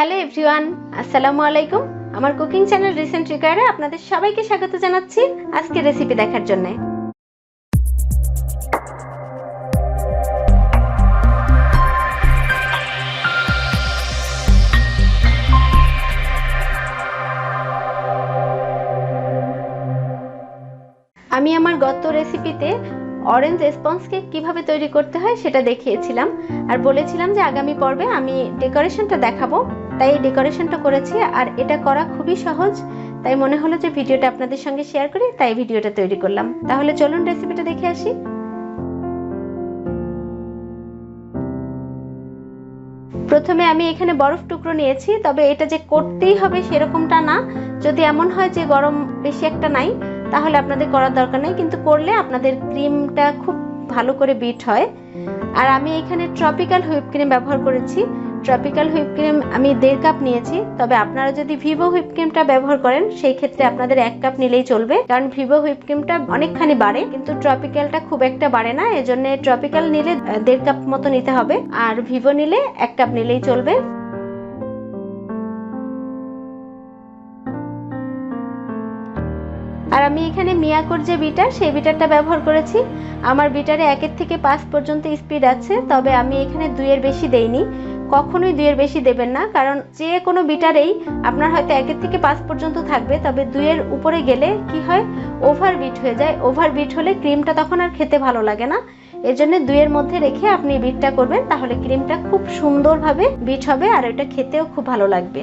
Hello everyone, আসসালামু আলাইকুম। আমার কুকিং চ্যানেল রিসেন্ট রিকারে আপনাদের সবাইকে স্বাগত জানাচ্ছি আজকে রেসিপি দেখার জন্য। আমি আমার গত রেসিপিতে অরেঞ্জ স্পঞ্জ কেক কীভাবে তৈরি করতে হয় সেটা দেখিয়েছিলাম। আর বলেছিলাম যে আগামী পর্বে আমি ডেকোরেশনটা দেখাবো। তাই এই ডেকোরেশনটা করেছি আর এটা করা খুবই সহজ। তাই মনে হলো যে ভিডিওটা আপনাদের সঙ্গে শেয়ার করি, তাই ভিডিওটা তৈরি করলাম। তাহলে চলুন রেসিপিটা দেখে আসি। প্রথমে আমি এখানে বরফ টুকরো নিয়েছি, তবে এটা যে করতেই হবে সেরকমটা না। যদি এমন হয় যে গরম বেশি একটা নাই, তাহলে আপনাদের করার দরকার নেই, কিন্তু করলে আপনাদের ক্রিমটা খুব ভালো করে বিট হয়। আর আমি এখানে ট্রপিক্যাল হুইপ ক্রিম ব্যবহার করেছি। ট্রপিক্যাল হুইপ ক্রিম আমি দেড় কাপ নিয়েছি, তবে আপনারা যদি ভিভো হুইপ ক্রিমটা ব্যবহার করেন, সেই ক্ষেত্রে আপনাদের এক কাপ নিলেই চলবে। কারণ ভিভো হুইপ ক্রিমটা অনেকখানি বাড়ে, কিন্তু ট্রপিক্যালটা খুব একটা বাড়ে না, এজন্য ট্রপিক্যাল নিলে দেড় কাপ মতো নিতে হবে, আর ভিভো নিলে এক কাপ নিলেই চলবে। আর আমি এখানে মিয়াকোর যে বিটার সেই বিটারটা ব্যবহার করেছি। আমার বিটারে একের থেকে পাঁচ পর্যন্ত স্পিড আছে, তবে আমি এখানে দুইয়ের বেশি দেইনি। কখনোই দুইয়ের বেশি দেবেন না, কারণ যে কোনো বিটারেই আপনার হয়তো একের থেকে পাঁচ পর্যন্ত থাকবে, তবে দুইয়ের উপরে গেলে কি হয়? ওভার বিট হয়ে যায়। ওভার বিট হলে ক্রিমটা তখন আর খেতে ভালো লাগে না। এর জন্য দুইয়ের মধ্যে রেখে আপনি বিটটা করবেন, তাহলে ক্রিমটা খুব সুন্দরভাবে বিট হবে আর এটা খেতেও খুব ভালো লাগবে।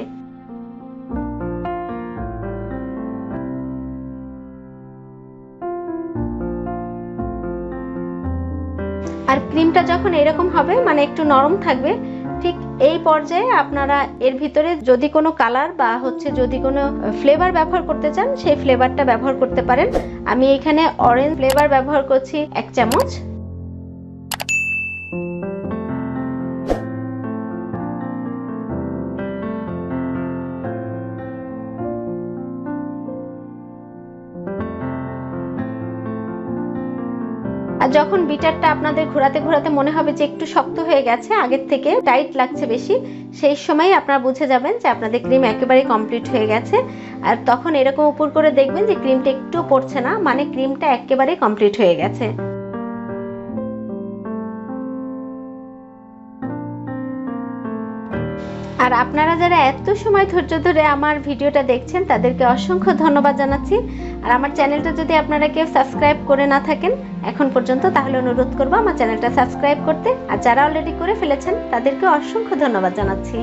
আর ক্রিমটা যখন এরকম হবে মানে একটু নরম থাকবে ঠিক এই পর্যায়ে আপনারা এর ভিতরে যদি কোনো কালার বা হচ্ছে যদি কোনো ফ্লেভার ব্যবহার করতে চান, সেই ফ্লেভারটা ব্যবহার করতে পারেন। আমি এখানে অরেঞ্জ ফ্লেভার ব্যবহার করছি এক চামচ। আর যখন বিটারটা আপনাদের ঘোরাতে ঘোরাতে মনে হবে যে একটু শক্ত হয়ে গেছে, আগের থেকে টাইট লাগছে বেশি, সেই সময় আপনারা বুঝে যাবেন যে আপনাদের ক্রিম একেবারে কমপ্লিট হয়ে গেছে। আর তখন এরকম উপর করে দেখবেন যে ক্রিমটা একটু পড়ছে না মানে ক্রিমটা একেবারে কমপ্লিট হয়ে গেছে। আর আপনারা যারা এত সময় ধৈর্য ধরে আমার ভিডিওটা দেখছেন, তাদেরকে অসংখ্য ধন্যবাদ জানাচ্ছি। আর আমার চ্যানেলটা যদি আপনারা কেউ সাবস্ক্রাইব করে না থাকেন, এখন পর্যন্ত তাহলে অনুরোধ করব আমার চ্যানেলটা সাবস্ক্রাইব করতে। আর যারা অলরেডি করে ফেলেছেন, তাদেরকে অসংখ্য ধন্যবাদ জানাচ্ছি।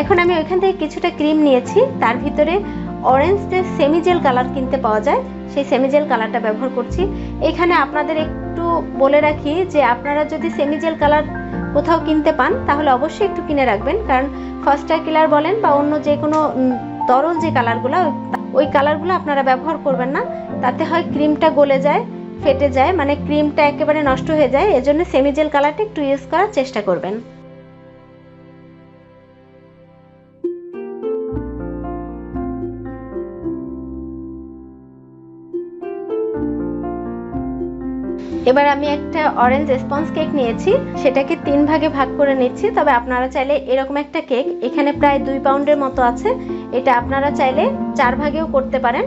এখন আমি ওইখান থেকে কিছুটা ক্রিম নিয়েছি। তার ভিতরে অরেঞ্জ যে সেমিজেল কালার কিনতে পাওয়া যায়, সেই সেমিজেল কালারটা ব্যবহার করছি। এখানে আপনাদের একটু বলে রাখি যে আপনারা যদি সেমিজেল কালার কোথাও কিনতে পান, তাহলে অবশ্যই একটু কিনে রাখবেন। কারণ ফস্টার কিলার বলেন বা অন্য যে কোনো তরল যে কালারগুলো, ওই কালারগুলো আপনারা ব্যবহার করবেন না। তাতে হয় ক্রিমটা গলে যায়, ফেটে যায় মানে ক্রিমটা একেবারে নষ্ট হয়ে যায়। এজন্য সেমিজেল কালারটা একটু ইউজ করার চেষ্টা করবেন। এবার আমি একটা অরেঞ্জ স্পঞ্জ কেক নিয়েছি, সেটাকে তিন ভাগে ভাগ করে নিচ্ছি, তবে আপনারা চাইলে এরকম একটা কেক এখানে প্রায় দুই পাউন্ডের মতো আছে, এটা আপনারা চাইলে চার ভাগেও করতে পারেন।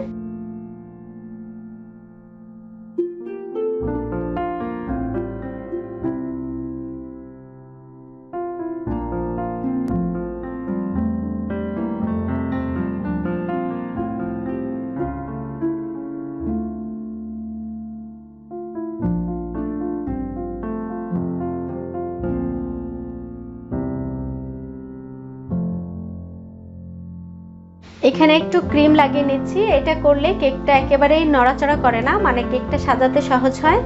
এখানে একটু ক্রিম লাগিয়ে নিচ্ছি। এটা করলে কেকটা একেবারেই নড়াচড়া করে না মানে কেকটা সাজাতে সহজ হয়।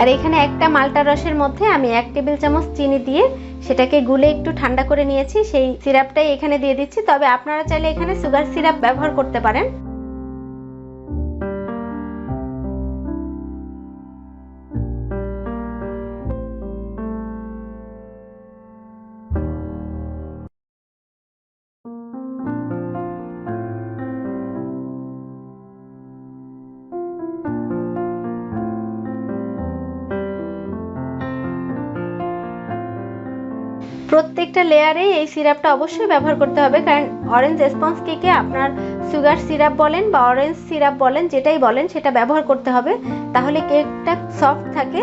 আর এখানে একটা মালটা রসের মধ্যে আমি এক টেবিল চামচ চিনি দিয়ে সেটাকে গুলে একটু ঠান্ডা করে নিয়েছি। সেই সিরাপটাই এখানে দিয়ে দিচ্ছি। তবে আপনারা চাইলে এখানে সুগার সিরাপ ব্যবহার করতে পারেন। প্রত্যেকটা লেয়ারে এই সিরাপটা অবশ্যই ব্যবহার করতে হবে। কারণ অরেঞ্জ স্পঞ্জ কেকে আপনার সুগার সিরাপ বলেন বা অরেঞ্জ সিরাপ বলেন, যেটাই বলেন, সেটা ব্যবহার করতে হবে। তাহলে কেকটা সফট থাকে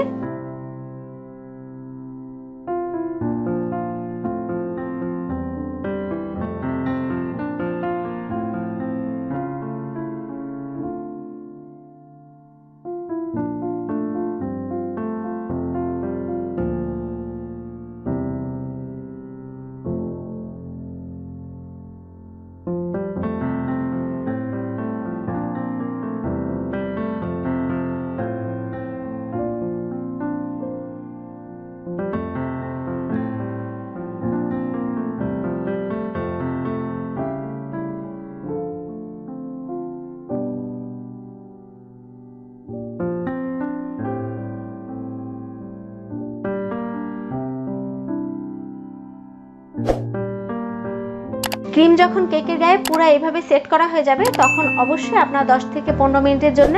ক্রিম যখন কেকের গায়ে পুরো এইভাবে সেট করা হয়ে যাবে, তখন অবশ্যই আপনার 10 থেকে পনেরো মিনিটের জন্য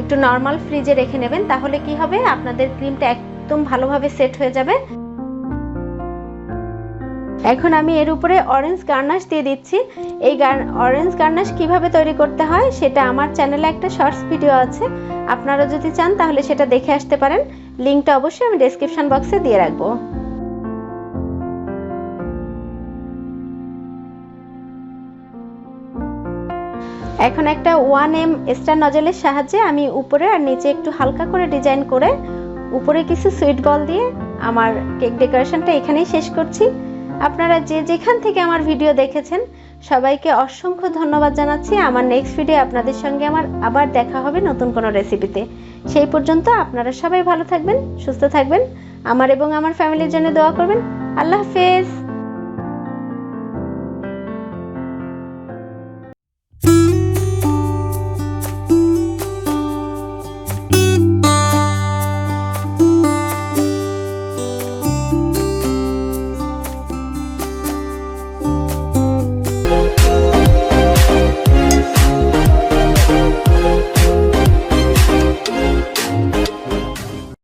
একটু নর্মাল ফ্রিজে রেখে নেবেন। তাহলে কি হবে? আপনাদের ক্রিমটা একদম ভালোভাবে সেট হয়ে যাবে। এখন আমি এর উপরে অরেঞ্জ গার্নাশ দিয়ে দিচ্ছি। এই অরেঞ্জ গার্নাশ কীভাবে তৈরি করতে হয় সেটা আমার চ্যানেলে একটা শর্টস ভিডিও আছে। আপনারা যদি চান তাহলে সেটা দেখে আসতে পারেন। লিঙ্কটা অবশ্যই আমি ডেসক্রিপশন বক্সে দিয়ে রাখব। এখন একটা ওয়ান এম স্টার নজলের সাহায্যে আমি উপরে আর নিচে একটু হালকা করে ডিজাইন করে উপরে কিছু সুইট বল দিয়ে আমার কেক ডেকোরেশনটা এখানেই শেষ করছি। আপনারা যে যেখান থেকে আমার ভিডিও দেখেছেন, সবাইকে অসংখ্য ধন্যবাদ জানাচ্ছি। আমার নেক্সট ভিডিও আপনাদের সঙ্গে আমার আবার দেখা হবে নতুন কোনো রেসিপিতে সেই পর্যন্ত আপনারা সবাই ভালো থাকবেন, সুস্থ থাকবেন। আমার এবং আমার ফ্যামিলির জন্য দোয়া করবেন। আল্লাহ হাফেজ।